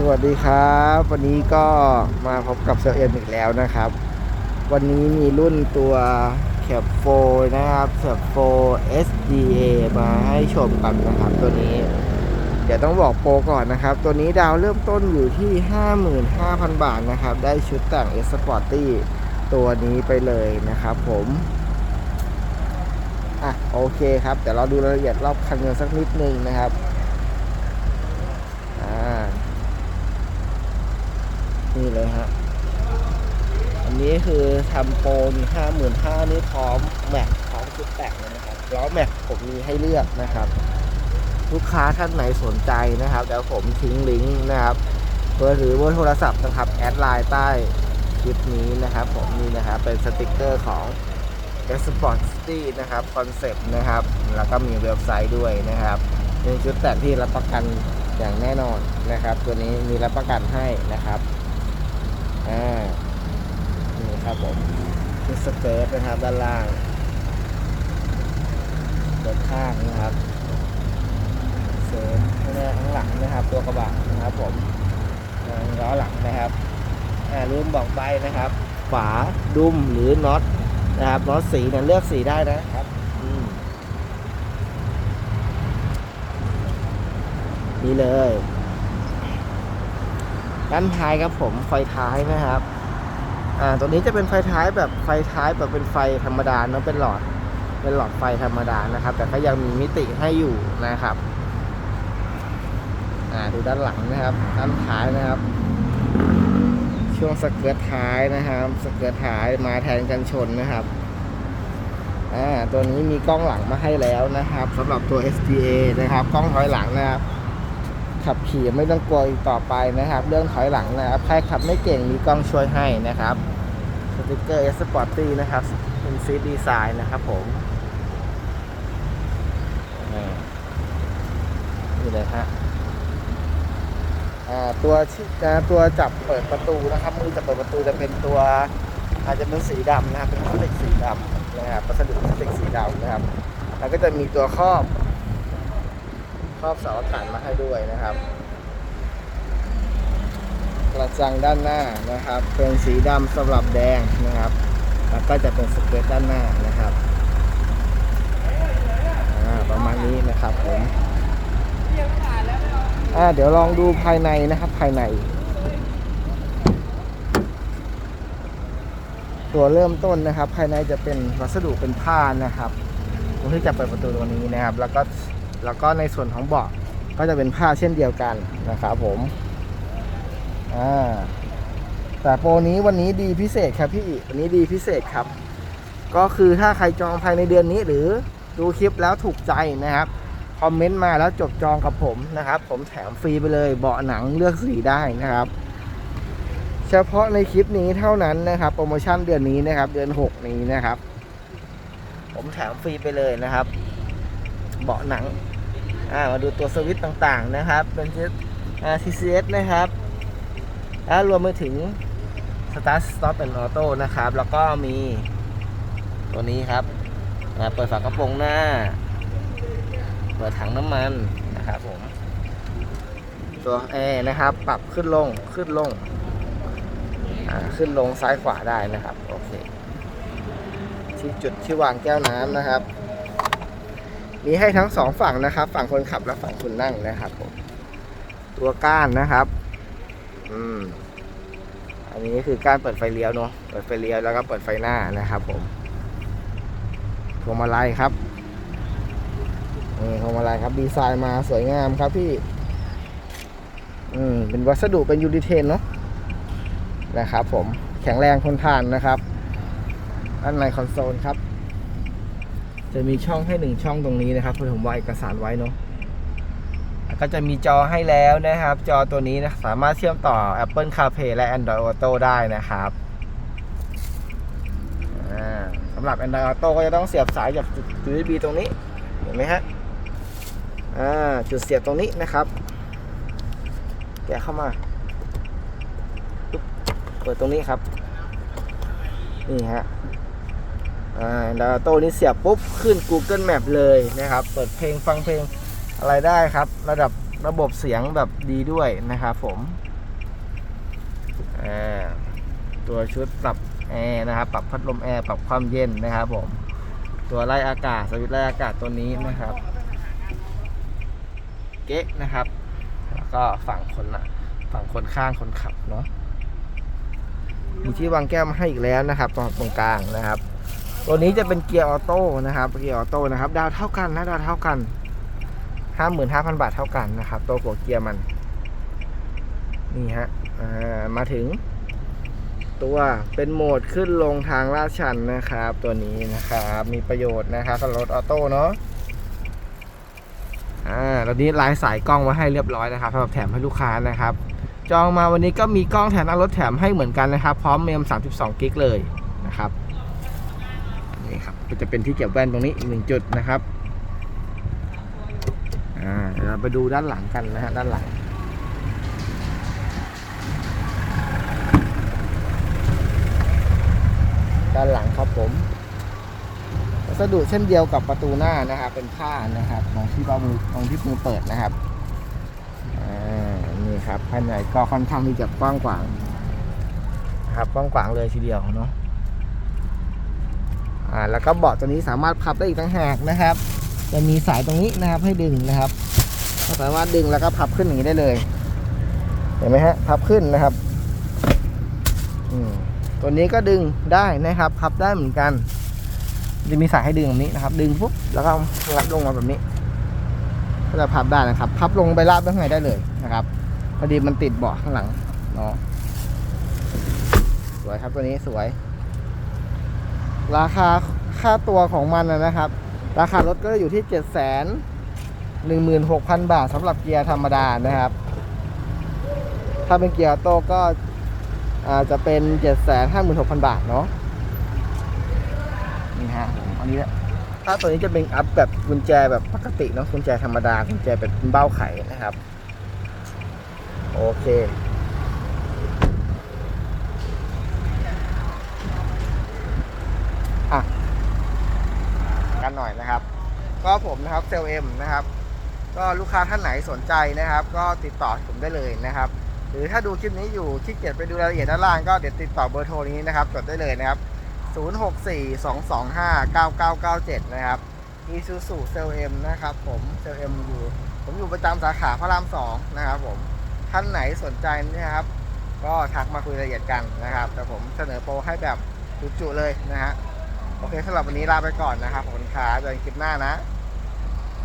สวัสดีครับ วันนี้ก็มาพบกับเซลเอ็มอีกแล้วนะครับ วันนี้มีรุ่นตัวแคปโฟนะครับแคปโฟ SDA มาให้ชมกันนะครับ ตัวนี้ เดี๋ยวต้องบอกโปรก่อนนะครับ ตัวนี้ดาวเริ่มต้นอยู่ที่ 55,000 บาทนะครับ ได้ชุดแต่ง S Sporty ตัวนี้ไปเลยนะครับผมอะโอเคครับ เดี๋ยวเราดูรายละเอียดรอบคันกันสักนิดนึงนะครับ อ่า นี่ เลยฮะ อันนี้คือทำโปรมีห้าหมื่นห้านี่พร้อมแม็กพร้อมชุดแต่งเลยนะครับล้อแม็กผมมีให้เลือกนะครับ ลูกค้าท่านไหนสนใจนะครับเดี๋ยวผมทิ้งลิงก์นะครับเบอร์หรือเบอร์โทรศัพท์นะครับแอดไลน์ใต้คลิปนี้นะครับ ผมนี่นะครับเป็นสติกเกอร์ของ e s p o r t City นะครับคอนเซปต์นะครับ แล้วก็มีเว็บไซต์ด้วยนะครับเป็นชุดแต่งที่รับประกันอย่างแน่นอนนะครับ ตัวนี้มีรับประกันให้นะครับ อ่านี่ครับผมชุดสเกิร์ตนะครับด้านล่างด้านข้างนะครับ เสริมข้างหลังนะครับ ตัวกระบะนะครับผมล้อหลังนะครับอ่าลืมบอกไปนะครับ ฝาดุมหรือน็อตนะครับรถสีเนี่ยเลือกสีได้นะครับนี่เลย ด้านท้ายครับผมไฟท้ายนะครับ อ่าตัวนี้จะเป็นไฟท้ายแบบไฟท้ายแบบเป็นไฟธรรมดาเนอะเป็นหลอด เป็นหลอดไฟธรรมดานะครับ แต่ก็ยังมีมิติให้อยู่นะครับ อ่าดูด้านหลังนะครับ ด้านท้ายนะครับ ช่วงสเกิร์ตท้ายนะครับ สเกิร์ตท้ายมาแทนกันชนนะครับอ่าตัวนี้มีกล้องหลังมาให้แล้วนะครับสำหรับตัว SDA นะครับ กล้องถอยหลังนะครับ ขับขี่ไม่ต้องกลัวอีกต่อไปนะครับ เรื่องถอยหลังนะครับ ใครขับไม่เก่งมีกล้องช่วยให้นะครับสติกเกอร์ S Sporty นะครับเป็นซีดีไซน์นะครับผมนี่เลยฮะตัวตัวจับเปิดประตูนะครับ มือจับเปิดประตูจะเป็นตัวอาจจะเป็นสีดำนะครับเป็นพลาสติกสีดำนะครับวัสดุพลาสติกสีดำนะครับ แล้วก็จะมีตัวครอบ ครอบเสาอากาศมาให้ด้วยนะครับ กระจังด้านหน้านะครับ เป็นสีดำสำหรับแดงนะครับ แล้วก็จะเป็นสเกิร์ตด้านหน้านะครับอ่าประมาณนี้นะครับผมอ่าเดี๋ยวลองดูภายในนะครับภายใน ตัวเริ่มต้นนะครับ ภายในจะเป็นวัสดุเป็นผ้านะครับตรงที่จะเปิดประตูตรงนี้นะครับ แล้วก็ แล้วก็ในส่วนของเบาะก็จะเป็นผ้าเช่นเดียวกันนะครับผมอ่าแต่โปรนี้วันนี้ดีพิเศษครับพี่วันนี้ดีพิเศษครับ ก็คือถ้าใครจองภายในเดือนนี้หรือดูคลิปแล้วถูกใจนะครับคอมเมนต์มาแล้วจบจองกับผมนะครับ ผมแถมฟรีไปเลยเบาะหนังเลือกสีได้นะครับ เฉพาะในคลิปนี้เท่านั้นนะครับ โปรโมชั่นเดือนนี้นะครับ เดือน 6 นี้นะครับ ผมแถมฟรีไปเลยนะครับ เบาะหนังอ่ามาดูตัวสวิตต่างๆนะครับ เป็นชุดอ่า TCS นะครับแล้วรวมไปถึง Start Stop and Auto นะครับ แล้วก็มีตัวนี้ครับเปิดฝากระโปรงหน้า เปิดถังน้ำมันนะครับผม ตัวแอร์นะครับ ปรับขึ้นลงขึ้นลงขึ้นลงซ้ายขวาได้นะครับ โอเค ที่จุดที่วางแก้วน้ำนะครับ มีให้ทั้งสองฝั่งนะครับ ฝั่งคนขับและฝั่งคนนั่งนะครับผมตัวก้านนะครับ อืม อันนี้คือการเปิดไฟเลี้ยวเนาะ เปิดไฟเลี้ยวแล้วก็เปิดไฟหน้านะครับ ผมพวงมาลัยครับนี่พวงมาลัยครับ ดีไซน์มาสวยงามครับพี่ อืม เป็นวัสดุเป็นยูริเทนเนาะ นะครับผม แข็งแรงทนทานนะครับด้านในคอนโซลครับ จะมีช่องให้หนึ่งช่องตรงนี้นะครับเพื่อผมวางเอกสารไว้เนาะก็จะมีจอให้แล้วนะครับ จอตัวนี้นะสามารถเชื่อมต่อ Apple CarPlay และ Android Auto ได้นะครับสำหรับ Android Auto ก็จะต้องเสียบสายจากจุด USB ตรงนี้ เห็นไหมฮะจุดเสียบตรงนี้นะครับแกะเข้ามา เปิดตรงนี้ครับ นี่ฮะ อ่าดาวโต้นี้เสียบปุ๊บขึ้น Google Map เลยนะครับ เปิดเพลงฟังเพลงอะไรได้ครับ ระดับระบบเสียงแบบดีด้วยนะครับผมตัวชุดปรับแอร์นะครับ ปรับพัดลมแอร์ ปรับความเย็นนะครับผม ตัวไล่อากาศสวิตช์ไล่อากาศตัวนี้นะครับ เก๊ะนะครับ แล้วก็ฝั่งคนละฝั่งคนข้างคนขับเนาะ มีที่วางแก้วมาให้อีกแล้วนะครับตรงกลางนะครับ ตัวนี้จะเป็นเกียร์ออโต้นะครับเกียร์ออโต้นะครับ ดาวเท่ากันนะดาวเท่ากันห้าหมื่นห้าพันบาทเท่ากันนะครับ ตัวหัวเกียร์มัน นี่ฮะามาถึง ตัวเป็นโหมดขึ้นลงทางลาดชันนะครับ ตัวนี้นะครับ มีประโยชน์นะครับสำหรับรถออโต้เนาะอ่าตอนนี้ลายสายกล้องไว้ให้เรียบร้อยนะครับสำหรับแถมให้ลูกค้านะครับ จองมาวันนี้ก็มีกล้องแถมหน้ารถแถมให้เหมือนกันนะครับ พร้อมเมม32กิกเลยนะครับ ก็จะเป็นที่เก็บแว่นตรงนี้อีกหนึ่งจุดนะครับอ่าเดี๋ยวเราไปดูด้านหลังกันนะฮะด้านหลังด้านหลังครับผมวัสดุเช่นเดียวกับประตูหน้านะครับเป็นผ้านะครับตรงที่เบ้ามือตรงที่มือเปิดนะครับอ่านี่ครับภายในก็ค่อนข้างที่จะกว้างขวางครับกว้างขวางเลยทีเดียวเนาะ อ่าแล้วก็เบาะตัวนี้สามารถพับได้อีกต่างหากนะครับ จะมีสายตรงนี้นะครับให้ดึงนะครับก็สามารถดึงแล้วก็พับขึ้นอย่างนี้ได้เลย เห็นไหมฮะพับขึ้นนะครับตัวนี้ก็ดึงได้นะครับ พับได้เหมือนกันจะมีสายให้ดึงแบบนี้นะครับ ดึงปุ๊บแล้วก็รัดลงมาแบบนี้ ก็จะพับได้นะครับ พับลงไปราบข้างในได้เลยนะครับ พอดีมันติดเบาะข้างหลังเนาะสวยครับตัวนี้สวย ราคาค่าตัวของมันนะครับ ราคารถก็จะอยู่ที่เจ็ดแสนหนึ่งหมื่นหกพันบาทสำหรับเกียร์ธรรมดานะครับ ถ้าเป็นเกียร์โต้ก็อาจะเป็นเจ็ดแสนห้าหมื่นหกพันบาทเนาะนี่ฮะผมอันนี้แหละถ้าตัวนี้จะเป็นอัพแบบกุญแจแบบปกติเนาะกุญแจธรรมดากุญแจแบบเป็นเบ้าไขนะครับ โอเค กันหน่อยนะครับ ก็ผมนะครับเซลเอ็มนะครับ ก็ลูกค้าท่านไหนสนใจนะครับ ก็ติดต่อผมได้เลยนะครับ หรือถ้าดูคลิปนี้อยู่ขี้เกียจไปดูรายละเอียดด้านล่างก็เดี๋ยวติดต่อเบอร์โทรนี้นะครับจดได้เลยนะครับ 0642259997 นะครับ Isuzu c l M นะครับ ผมเซลเอ็มอยู่ ผมอยู่ประจำสาขาพระรามสองนะครับผมท่านไหนสนใจนะครับ ก็ทักมาคุยรายละเอียดกันนะครับ แต่ผมเสนอโปรให้แบบจุๆเลยนะฮะ โอเคสำหรับวันนี้ลาไปก่อนนะครับขอบคุณครับเจอกันคลิปหน้านะ